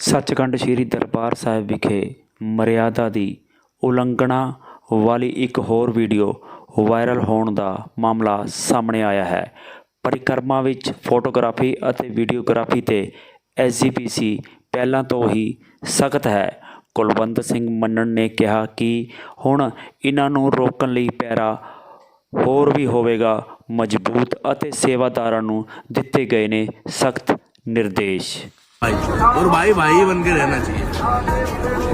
ਸੱਚਖੰਡ ਸ੍ਰੀ ਦਰਬਾਰ ਸਾਹਿਬ ਵਿਖੇ ਮਰਿਆਦਾ ਦੀ ਉਲੰਘਣਾ ਵਾਲੀ ਇੱਕ ਹੋਰ ਵੀਡੀਓ ਵਾਇਰਲ ਹੋਣ ਦਾ ਮਾਮਲਾ ਸਾਹਮਣੇ ਆਇਆ ਹੈ। ਪਰਿਕਰਮਾ ਵਿੱਚ ਫੋਟੋਗ੍ਰਾਫੀ ਅਤੇ ਵੀਡੀਓਗ੍ਰਾਫੀ ਤੇ ਐਸਜੀਪੀਸੀ ਪਹਿਲਾਂ ਤੋਂ ਹੀ ਸਖਤ ਹੈ। ਕੁਲਵੰਤ ਸਿੰਘ ਮੰਨਣ ਨੇ ਕਿਹਾ ਕਿ ਹੁਣ ਇਹਨਾਂ ਨੂੰ ਰੋਕਣ ਲਈ ਪੈਰਾ ਹੋਰ ਵੀ ਹੋਵੇਗਾ। ਮਜ਼ਬੂਤ ਅਤੇ ਸੇਵਾਦਾਰਾਂ ਨੂੰ ਦਿੱਤੇ ਗਏ ਨੇ ਸਖਤ ਨਿਰਦੇਸ਼। भाई और भाई भाई बन के रहना चाहिए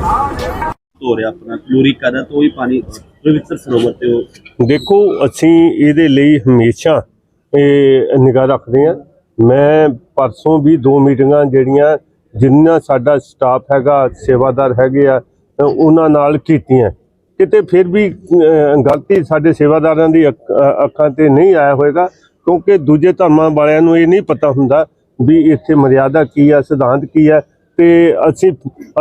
ਧੋ ਰਿਹਾ ਆਪਣਾ ਕਲੋਰਿਕ ਕਰ ਰਿਹਾ ਤਾਂ ਉਹੀ ਪਾਣੀ ਪਵਿੱਤਰ ਸਰੋਵਰ ਤੇ ਉਹ ਦੇਖੋ ਅਸੀਂ ਇਹਦੇ ਲਈ ਹਮੇਸ਼ਾ ਇਹ ਨਿਗਾਹ ਰੱਖਦੇ ਹਾਂ ਮੈਂ ਪਰਸੋਂ ਵੀ ਦੋ ਮੀਟਿੰਗਾਂ ਜਿਹੜੀਆਂ ਜਿੰਨਾ ਸਾਡਾ ਸਟਾਫ ਹੈਗਾ ਸੇਵਾਦਾਰ ਹੈਗੇ ਆ ਅ, ਉਹਨਾਂ ਨਾਲ ਕੀਤੀਆਂ ਕਿਤੇ ਫਿਰ ਵੀ ਅ, ਗਲਤੀ ਸਾਡੇ ਸੇਵਾਦਾਰਾਂ ਦੀ ਅੱਖ- ਅ, ਅੱਖਾਂ ਤੇ ਨਹੀਂ ਆਇਆ ਹੋਵੇਗਾ ਕਿਉਂਕਿ ਦੂਜੇ ਧਰਮਾਂ ਵਾਲਿਆਂ ਨੂੰ ਇਹ ਨਹੀਂ ਪਤਾ ਹੁੰਦਾ ਵੀ ਇੱਥੇ ਮਰਿਆਦਾ ਕੀ ਹੈ ਸਿਧਾਂਤ ਕੀ ਹੈ ਤੇ ਅਸੀਂ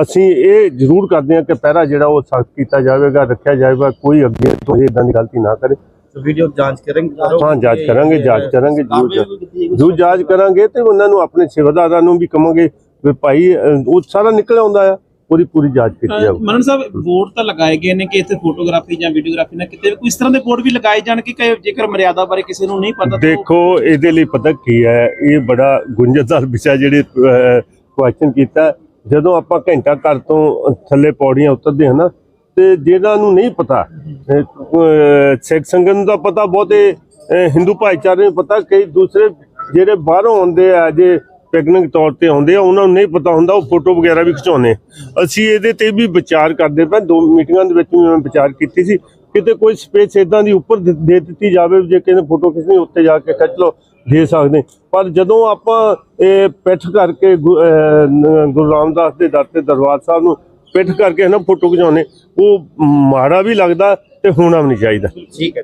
ਅਸੀਂ ਇਹ ਜ਼ਰੂਰ ਕਰਦੇ ਹਾਂ ਕਿ ਪਹਿਰਾ ਜਿਹੜਾ ਉਹ ਸਖਤ ਕੀਤਾ ਜਾਵੇਗਾ ਰੱਖਿਆ ਜਾਵੇਗਾ ਕੋਈ ਅੱਗੇ ਤੋਂ ਇਦਾਂ ਦੀ ਗਲਤੀ ਨਾ ਕਰੇ। ਵੀਡੀਓ ਜਾਂਚ ਕਰਾਂਗੇ ਹਾਂ ਜਾਂਚ ਕਰਾਂਗੇ ਜਾਂਚ ਕਰਾਂਗੇ ਜੋ ਜਾਂਚ ਕਰਾਂਗੇ ਤੇ ਉਹਨਾਂ ਨੂੰ ਆਪਣੇ ਸੇਵਾਦਾਰਾਂ ਨੂੰ ਵੀ ਕਹਾਂਗੇ ਵੀ ਭਾਈ ਉਹ ਸਾਰਾ ਨਿਕਲ ਆਉਂਦਾ ਆ। ਪੂਰੀ ਪੂਰੀ ਜਾਂਚ ਕੀਤੀ ਜਾਵੇ ਮਨਨ ਸਾਹਿਬ ਬੋਰਡ ਤਾਂ ਲਗਾਏ ਗਏ ਨੇ ਕਿ ਇੱਥੇ ਫੋਟੋਗ੍ਰਾਫੀ ਜਾਂ ਵੀਡੀਓਗ੍ਰਾਫੀ ਨਾ ਕਿਤੇ ਕੋਈ ਇਸ ਤਰ੍ਹਾਂ ਦੇ ਬੋਰਡ ਵੀ ਲਗਾਏ ਜਾਣ ਕਿ ਜੇਕਰ ਮਰਿਆਦਾ ਬਾਰੇ ਕਿਸੇ ਨੂੰ ਨਹੀਂ ਪਤਾ ਦੇਖੋ ਇਹਦੇ ਲਈ ਪਤਾ ਕੀ ਹੈ ਇਹ ਬੜਾ ਗੁੰਝਲਦਾਰ ਵਿਸ਼ਾ ਜਿਹੜੇ ਕੁਐਸਚਨ ਕੀਤਾ ਜਦੋਂ ਆਪਾਂ ਘੰਟਾ ਘਰ ਤੋਂ ਥੱਲੇ ਪੌੜੀਆਂ ਉਤਰਦੇ ਹਾਂ ਨਾ ਤੇ ਜਿਹਨਾਂ ਨੂੰ ਨਹੀਂ ਪਤਾ ਸਿੱਖ ਸੰਗਤ ਨੂੰ ਤਾਂ ਪਤਾ ਬਹੁਤੇ ਹਿੰਦੂ ਭਾਈਚਾਰੇ ਨੂੰ ਪਤਾ ਕਈ ਦੂਸਰੇ ਜਿਹੜੇ ਬਾਹਰੋਂ ਆਉਂਦੇ ਆ ਜੇ ਟੈਕਨਿਕ ਤੌਰ ਤੇ ਆਉਂਦੇ ਆ, ਉਹਨਾਂ ਨੂੰ ਨਹੀਂ ਪਤਾ ਹੁੰਦਾ, ਉਹ ਫੋਟੋ ਵਗੈਰਾ ਵੀ ਖਿਚਾਉਂਦੇ ਅਸੀਂ ਇਹਦੇ ਤੇ ਵੀ ਵਿਚਾਰ ਕਰਦੇ ਪਏ, ਦੋ ਮੀਟਿੰਗਾਂ ਦੇ ਵਿੱਚ ਵੀ ਮੈਂ ਵਿਚਾਰ ਕੀਤੀ ਸੀ। ਕਿਤੇ ਕੋਈ ਸਪੇਸ ਇਦਾਂ ਦੀ ਉੱਪਰ ਦੇ ਦਿੱਤੀ ਜਾਵੇ, ਜੇ ਕਿਸੇ ਨੇ ਫੋਟੋ ਖਿੱਚਣੀ ਉੱਤੇ ਜਾ ਕੇ ਖਿੱਚ ਲਓ, ਦੇ ਸਕਦੇ। ਪਰ ਜਦੋਂ ਆਪਾਂ ਇਹ ਪਿੱਠ ਕਰਕੇ ਗੁਰੂ ਰਾਮਦਾਸ ਦੇ ਦਰ ਤੇ ਦਰਬਾਰ ਸਾਹਿਬ ਨੂੰ ਪਿੱਠ ਕਰਕੇ ਨਾ ਫੋਟੋ ਖਿਚਾਉਨੇ ਉਹ ਮਾੜਾ ਵੀ ਲੱਗਦਾ ਤੇ ਹੋਣਾ ਵੀ ਨਹੀਂ ਚਾਹੀਦਾ। ਠੀਕ ਹੈ।